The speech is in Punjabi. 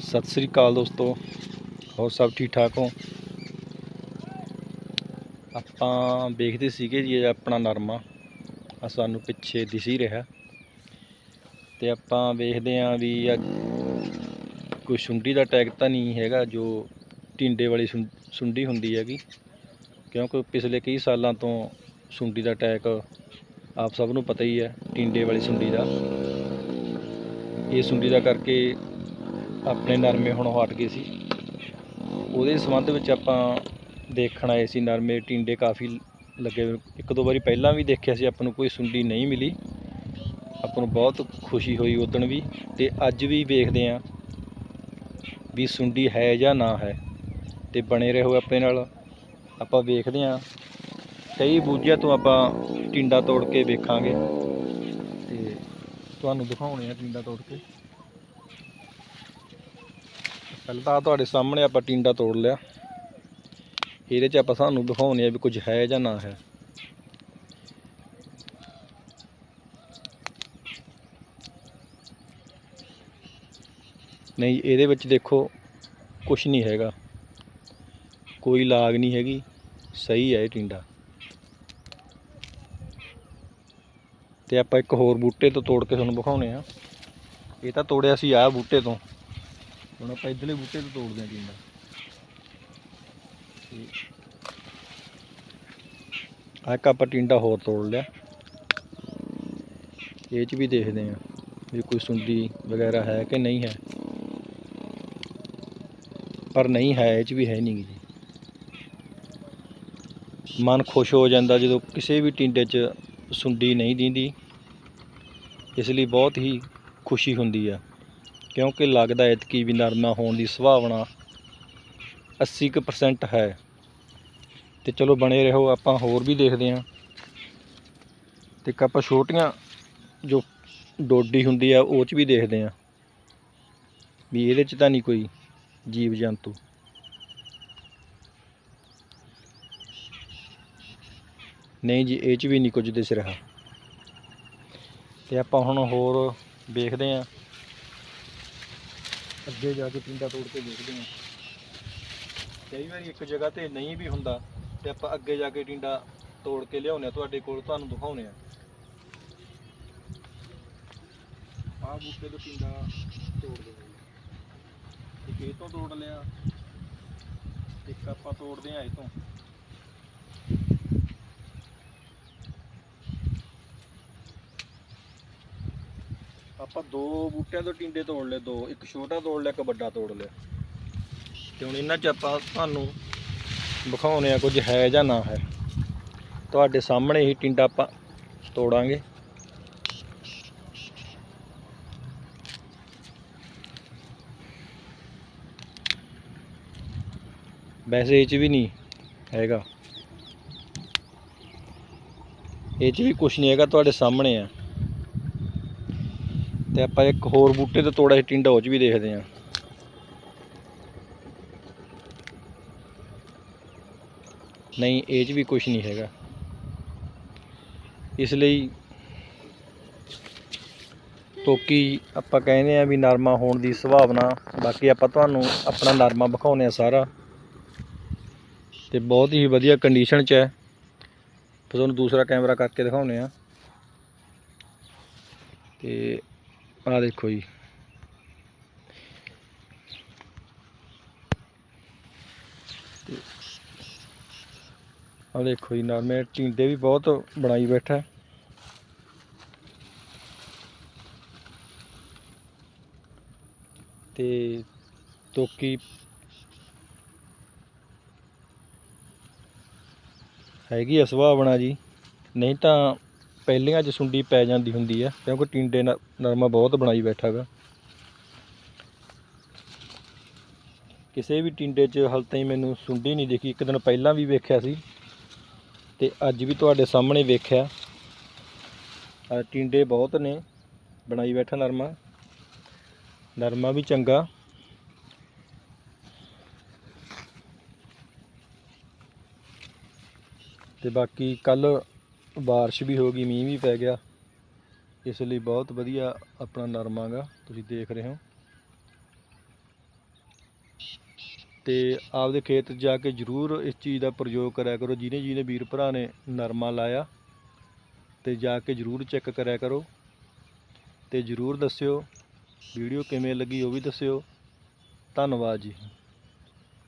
ਸਤਿ ਸ੍ਰੀ ਅਕਾਲ ਦੋਸਤੋ, ਹੋਰ ਸਭ ਠੀਕ ਠਾਕ ਹੋ? ਆਪਾਂ ਵੇਖਦੇ ਸੀਗੇ ਜੀ ਇਹ ਆਪਣਾ ਨਰਮਾ ਆ ਸਾਨੂੰ ਪਿੱਛੇ ਦਿਸ ਹੀ ਰਿਹਾ। ਤੇ ਆਪਾਂ ਵੇਖਦੇ ਆਂ ਵੀ ਆ ਕੋਈ ਸੁੰਡੀ ਦਾ ਟੈਗ ਤਾਂ ਨਹੀਂ ਹੈਗਾ, ਜੋ ਟਿੰਡੇ ਵਾਲੀ ਸੁੰ- ਸੁੰਡੀ ਹੁੰਦੀ ਹੈਗੀ। ਕਿਉਂਕਿ ਪਿਛਲੇ ਕਈ ਸਾਲਾਂ ਤੋਂ ਸੁੰਡੀ ਦਾ ਅਟੈਕ ਆਪ ਸਭ ਨੂੰ ਪਤਾ ਹੀ ਹੈ, ਟਿੰਡੇ ਵਾਲੀ ਸੁੰਡੀ ਦਾ। ਇਹ ਸੁੰਡੀ ਦਾ ਕਰਕੇ ਆਪਣੇ ਨਰਮੇ ਹੁਣ ਹਟ ਗਏ ਸੀ। ਉਹਦੇ ਸੰਬੰਧ ਵਿੱਚ ਆਪਾਂ ਦੇਖਣ ਆਏ ਸੀ, ਨਰਮੇ ਟਿੰਡੇ ਕਾਫੀ ਲੱਗੇ ਇੱਕ ਦੋ ਵਾਰੀ ਪਹਿਲਾਂ ਵੀ ਦੇਖਿਆ ਸੀ, ਆਪਾਂ ਨੂੰ ਕੋਈ ਸੁੰਡੀ ਨਹੀਂ ਮਿਲੀ। ਆਪਾਂ ਨੂੰ ਬਹੁਤ ਖੁਸ਼ੀ ਹੋਈ ਉਦਣ ਵੀ ਤੇ ਅੱਜ ਵੀ ਵੇਖਦੇ ਆਂ ਵੀ ਸੁੰਡੀ ਹੈ ਜਾਂ ਨਾ ਹੈ ਤੇ ਬਣੇ ਰਹੋ ਆਪਣੇ ਨਾਲ। ਆਪਾਂ ਵੇਖਦੇ ਆਂ ਕਈ ਬੂਝਿਆਂ ਤੋਂ ਆਪਾਂ ਟਿੰਡਾ ਤੋੜ ਕੇ ਵੇਖਾਂਗੇ। ਤੇ ਤੁਹਾਨੂੰ ਦਿਖਾਉਣੇ ਆ ਟਿੰਡਾ ਤੋੜ ਕੇ। ਪਹਿਲਾਂ ਤਾਂ ਤੁਹਾਡੇ ਸਾਹਮਣੇ ਆਪਾਂ ਟਿੰਡਾ ਤੋੜ ਲਿਆ। ਇਹਦੇ 'ਚ ਆਪਾਂ ਸਾਨੂੰ ਦਿਖਾਉਣੇ ਆ ਵੀ ਕੁਝ ਹੈ ਜਾਂ ਨਾ ਹੈ। ਨਹੀਂ, ਇਹਦੇ ਵਿੱਚ ਦੇਖੋ ਕੁਝ ਨਹੀਂ ਹੈਗਾ। ਕੋਈ ਲਾਗ ਨਹੀਂ ਹੈਗੀ। ਸਹੀ ਹੈ ਇਹ ਟਿੰਡਾ। ਤੇ ਆਪਾਂ ਇੱਕ ਹੋਰ ਬੂਟੇ ਤੋਂ ਤੋੜ ਕੇ ਤੁਹਾਨੂੰ ਦਿਖਾਉਣੇ ਆ। ਇਹ ਤਾਂ ਤੋੜਿਆ ਸੀ ਆਹ ਬੂਟੇ ਤੋਂ। ਹੁਣ ਆਪਾਂ ਇਧਰਲੇ ਬੂਟੇ ਤੋਂ ਤੋੜਦੇ ਹਾਂ ਟਿੰਡਾ ਤੇ ਇੱਕ ਆਪਾਂ ਟਿੰਡਾ ਹੋਰ ਤੋੜ ਲਿਆ। ਇਹ ਚ ਵੀ ਦੇਖਦੇ ਆ ਵੀ ਕੋਈ ਸੁੰਡੀ ਵਗੈਰਾ ਹੈ ਕਿ ਨਹੀਂ ਹੈ। ਪਰ ਨਹੀਂ ਹੈ, ਇਹ ਚ ਵੀ ਹੈ ਨਹੀਂ ਜੀ। ਮਨ ਖੁਸ਼ ਹੋ ਜਾਂਦਾ ਜਦੋਂ ਕਿਸੇ ਵੀ ਟਿੰਡੇ 'ਚ ਸੁੰਡੀ ਨਹੀਂ ਦਿੰਦੀ। ਇਸ ਲਈ ਬਹੁਤ ਹੀ ਖੁਸ਼ੀ ਹੁੰਦੀ ਆ। ਕਿਉਂਕਿ ਲੱਗਦਾ ਐਤਕੀ ਵੀ ਨਰਮਾ ਹੋਣ ਦੀ ਸੰਭਾਵਨਾ 80% ਹੈ। ਤੇ ਚਲੋ ਬਣੇ ਰਹੋ, ਆਪਾਂ ਹੋਰ ਵੀ ਦੇਖਦੇ ਹਾਂ। ਤੇ ਆਪਾਂ ਛੋਟੀਆਂ ਜੋ ਡੋਡੀ ਹੁੰਦੀ ਆ, ਉਹ ਚ ਵੀ ਦੇਖਦੇ ਹਾਂ। ਵੀ ਇਹਦੇ ਚ ਤਾਂ ਨਹੀਂ ਕੋਈ ਜੀਵ ਜੰਤੂ ਨਹੀਂ ਜੀ, ਇਹ ਚ ਵੀ ਨਹੀਂ ਕੁਝ ਦਿਸ ਰਿਹਾ। ਤੇ ਆਪਾਂ ਹੁਣ ਹੋਰ ਵੇਖਦੇ ਹਾਂ। ਅੱਗੇ ਜਾ ਕੇ ਪਿੰਡਾ ਤੋੜ ਕੇ ਦੇਖਦੇ ਹਾਂ। ਕਈ ਵਾਰੀ ਇੱਕ ਜਗ੍ਹਾ ਤੇ ਨਹੀਂ ਵੀ ਹੁੰਦਾ ਤੇ ਆਪਾਂ ਅੱਗੇ ਜਾ ਕੇ ਟਿੰਡਾ ਤੋੜ ਕੇ ਲਿਆਉਂਦੇ ਆ ਤੁਹਾਡੇ ਕੋਲ ਤੁਹਾਨੂੰ ਦਿਖਾਉਂਦੇ ਆ ਆਹ ਬੂਟੇ ਤੋਂ ਟਿੰਡਾ ਤੋੜ ਲਿਆ ਇੱਕ ਇਹ ਤੋਂ ਤੋੜ ਲਿਆ, ਇੱਕ ਆਪਾਂ ਤੋੜਦੇ ਆ ਇਹ ਤੋਂ। ਆਪਾਂ ਦੋ ਬੂਟਿਆਂ ਤੋਂ ਟਿੰਡੇ ਤੋੜ ਲਏ, ਦੋ, ਇੱਕ ਛੋਟਾ ਤੋੜ ਲਿਆ, ਇੱਕ ਵੱਡਾ ਤੋੜ ਲਿਆ। ਤੇ ਹੁਣ ਇਹਨਾਂ 'ਚ ਆਪਾਂ ਤੁਹਾਨੂੰ ਵਿਖਾਉਣੇ ਆ ਕੁਝ ਹੈ ਜਾਂ ਨਾ ਹੈ। ਤੁਹਾਡੇ ਸਾਹਮਣੇ ਹੀ ਟਿੰਡਾ ਆਪਾਂ ਤੋੜਾਂਗੇ। ਵੈਸੇ ਇਹ 'ਚ ਵੀ ਨਹੀਂ ਹੈਗਾ। ਇਹ 'ਚ ਵੀ ਕੁਝ ਨਹੀਂ ਹੈਗਾ, ਤੁਹਾਡੇ ਸਾਹਮਣੇ ਆ। ਤੇ ਆਪਾਂ ਇੱਕ ਹੋਰ ਬੂਟੇ ਤੋਂ ਤੋੜਾ ਸੀ, ਟਿੰਡਾ, ਉਹ 'ਚ ਵੀ ਦੇਖਦੇ ਹਾਂ। ਨਹੀਂ, ਇਹ 'ਚ ਵੀ ਕੁਝ ਨਹੀਂ ਹੈਗਾ। ਇਸ ਲਈ ਤੋਕੀ ਆਪਾਂ ਕਹਿੰਦੇ ਆ ਵੀ ਨਰਮਾ ਹੋਣ ਦੀ ਸੰਭਾਵਨਾ, ਬਾਕੀ ਆਪਾਂ ਤੁਹਾਨੂੰ ਆਪਣਾ ਨਰਮਾ ਵਿਖਾਉਂਦੇ ਆ ਸਾਰਾ। ਤੇ ਬਹੁਤ ਹੀ ਵਧੀਆ ਕੰਡੀਸ਼ਨ 'ਚ ਹੈ। ਤੁਹਾਨੂੰ ਦੂਸਰਾ ਕੈਮਰਾ ਕਰਕੇ ਦਿਖਾਉਂਦੇ ਆ ਤੇ ਆਹ ਦੇਖੋ ਜੀ। ਤੇ ਆਹ ਦੇਖੋ ਜੀ ਨਰਮੇ ਟਿੰਡੇ ਵੀ ਬਹੁਤ ਬਣਾਈ ਬੈਠਾ ਤੇ ਤੋਕੀ ਹੈਗੀ ਆ ਸੁਭਾਵਨਾ ਜੀ। ਨਹੀਂ ਤਾਂ ਪਹਿਲੀਆਂ 'ਚ ਸੁੰਡੀ ਪੈ ਜਾਂਦੀ ਹੁੰਦੀ ਆ, ਕਿਉਂਕਿ ਟਿੰਡੇ ਨ- ਨਰਮਾ ਬਹੁਤ ਬਣਾਈ ਬੈਠਾ ਗਾ। ਕਿਸੇ ਵੀ ਟਿੰਡੇ 'ਚ ਹਾਲੇ ਤਾਈਂ ਮੈਨੂੰ ਸੁੰਡੀ ਨਹੀਂ ਦੇਖੀ, ਇੱਕ ਦਿਨ ਪਹਿਲਾਂ ਵੀ ਵੇਖਿਆ ਸੀ, ਤੇ ਅੱਜ ਵੀ ਤੁਹਾਡੇ ਸਾਹਮਣੇ ਵੇਖਿਆ। ਆ ਟਿੰਡੇ ਬਹੁਤ ਨੇ, ਬਣਾਈ ਬੈਠਾ ਨਰਮਾ। ਨਰਮਾ ਵੀ ਚੰਗਾ। ਤੇ ਬਾਕੀ ਕੱਲ ਬਾਰਿਸ਼ ਵੀ ਹੋ ਗਈ, ਮੀਂਹ ਵੀ ਪੈ ਗਿਆ। ਇਸ ਲਈ ਬਹੁਤ ਵਧੀਆ ਆਪਣਾ ਨਰਮਾ ਗਾ, ਤੁਸੀਂ ਦੇਖ ਰਹੇ ਹੋ। ਤੇ ਆਪਦੇ ਖੇਤ 'ਚ ਜਾ ਕੇ ਜ਼ਰੂਰ ਇਸ ਚੀਜ਼ ਦਾ ਪ੍ਰਯੋਗ ਕਰਿਆ ਕਰੋ। ਜਿਹਨੇ ਜਿਹਨੇ ਵੀਰ ਭਰਾ ਨੇ ਨਰਮਾ ਲਾਇਆ, ਤੇ ਜਾ ਕੇ ਜ਼ਰੂਰ ਚੈੱਕ ਕਰਿਆ ਕਰੋ। ਤੇ ਜ਼ਰੂਰ ਦੱਸਿਓ, ਵੀਡੀਓ ਕਿਵੇਂ ਲੱਗੀ ਉਹ ਵੀ ਦੱਸਿਓ। ਧੰਨਵਾਦ ਜੀ।